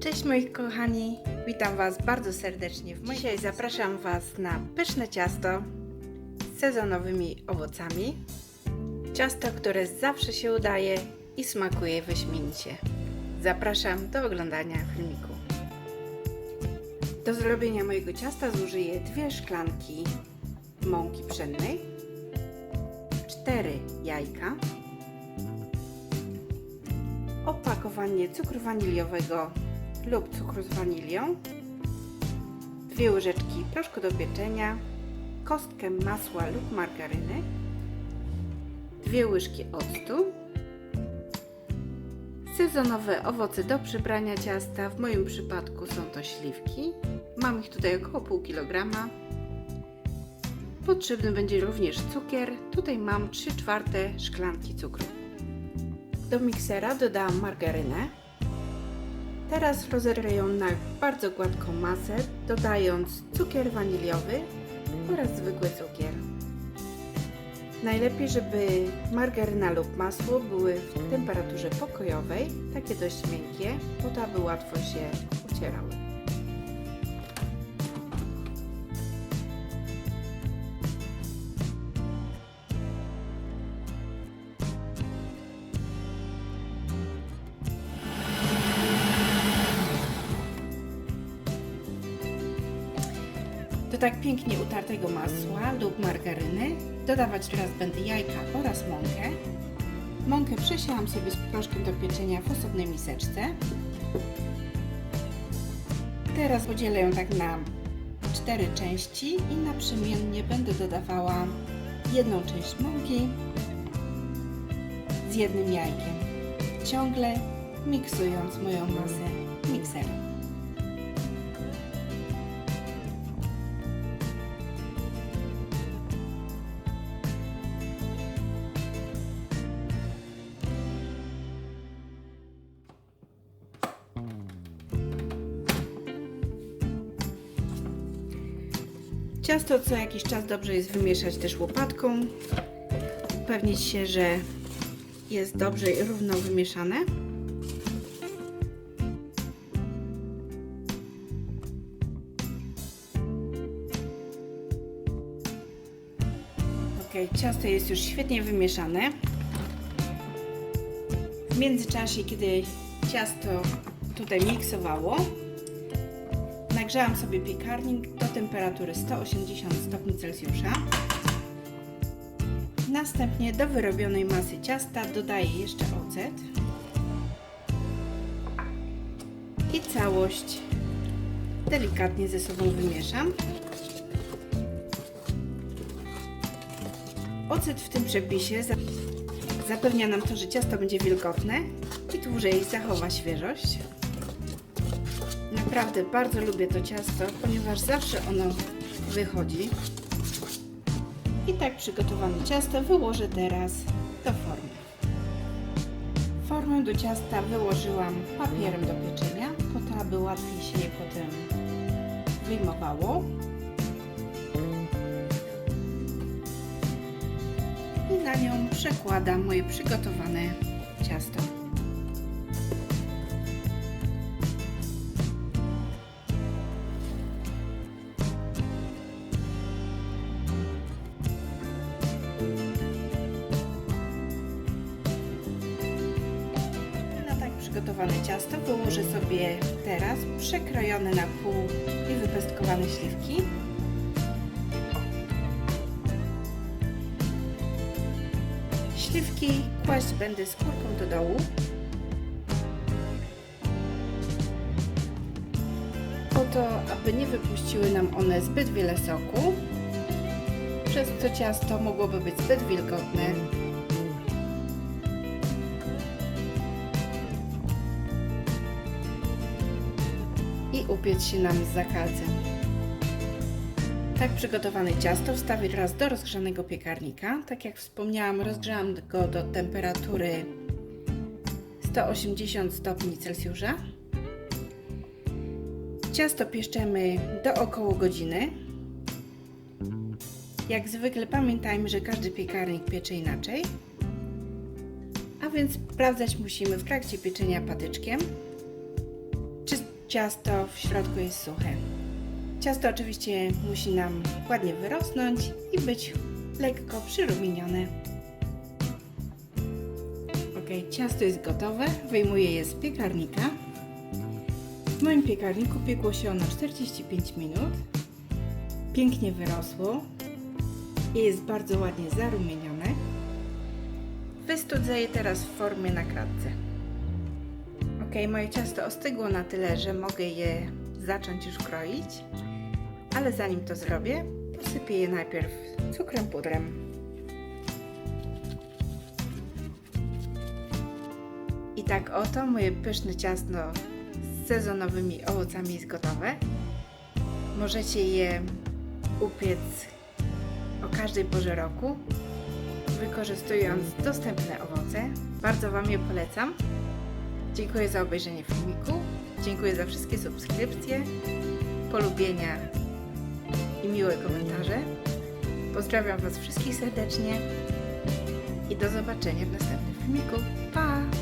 Cześć moi kochani, witam Was bardzo serdecznie. W Dzisiaj zapraszam Was na pyszne ciasto z sezonowymi owocami. Ciasto, które zawsze się udaje i smakuje wyśmienicie. Zapraszam do oglądania filmiku. Do zrobienia mojego ciasta zużyję dwie szklanki mąki pszennej, cztery jajka, opakowanie cukru waniliowego lub cukru z wanilią, dwie łyżeczki proszku do pieczenia, kostkę masła lub margaryny, dwie łyżki octu, sezonowe owoce do przybrania ciasta, w moim przypadku są to śliwki, mam ich tutaj około pół kilograma. Potrzebny będzie również cukier, tutaj mam 3 czwarte szklanki cukru. Do miksera dodałam margarynę. Teraz rozerwę ją na bardzo gładką masę, dodając cukier waniliowy oraz zwykły cukier. Najlepiej, żeby margaryna lub masło były w temperaturze pokojowej, takie dość miękkie, po to, aby łatwo się ucierały. Do tak pięknie utartego masła lub margaryny dodawać teraz będę jajka oraz mąkę. Mąkę przesiałam sobie z proszkiem do pieczenia w osobnej miseczce. Teraz podzielę ją tak na cztery części i naprzemiennie będę dodawała jedną część mąki z jednym jajkiem, ciągle miksując moją masę mikserem. Ciasto co jakiś czas dobrze jest wymieszać też łopatką. Upewnić się, że jest dobrze i równo wymieszane. Ok, ciasto jest już świetnie wymieszane. W międzyczasie, kiedy ciasto tutaj miksowało, Nagrzałam sobie piekarnik do temperatury 180 stopni Celsjusza. Następnie do wyrobionej masy ciasta dodaję jeszcze ocet. I całość delikatnie ze sobą wymieszam. Ocet w tym przepisie zapewnia nam to, że ciasto będzie wilgotne i dłużej zachowa świeżość. Naprawdę bardzo lubię to ciasto, ponieważ zawsze ono wychodzi. I tak przygotowane ciasto wyłożę teraz do formy. Formę do ciasta wyłożyłam papierem do pieczenia, po to, aby łatwiej się je potem wyjmowało. I na nią przekładam moje przygotowane ciasto. Przygotowane ciasto wyłożę sobie teraz przekrojone na pół i wypestkowane śliwki. Śliwki kłaść będę skórką do dołu. Po to, aby nie wypuściły nam one zbyt wiele soku, przez co ciasto mogłoby być zbyt wilgotne upiec się nam z zakalcem. Tak przygotowane ciasto wstawię teraz do rozgrzanego piekarnika. Tak jak wspomniałam, rozgrzałam go do temperatury 180 stopni Celsjusza. Ciasto pieszczemy do około godziny. Jak zwykle pamiętajmy, że każdy piekarnik piecze inaczej. A więc sprawdzać musimy w trakcie pieczenia patyczkiem, ciasto w środku jest suche. Ciasto oczywiście musi nam ładnie wyrosnąć i być lekko przyrumienione. Ok, ciasto jest gotowe. Wyjmuję je z piekarnika. W moim piekarniku piekło się ono 45 minut. Pięknie wyrosło i jest bardzo ładnie zarumienione. Wystudzę je teraz w formie na kratce. Ok, moje ciasto ostygło na tyle, że mogę je zacząć już kroić, ale zanim to zrobię, posypię je najpierw cukrem pudrem. I tak oto moje pyszne ciasto z sezonowymi owocami jest gotowe. Możecie je upiec o każdej porze roku, wykorzystując dostępne owoce. Bardzo Wam je polecam. Dziękuję za obejrzenie filmiku. Dziękuję za wszystkie subskrypcje, polubienia i miłe komentarze. Pozdrawiam Was wszystkich serdecznie i do zobaczenia w następnym filmiku. Pa!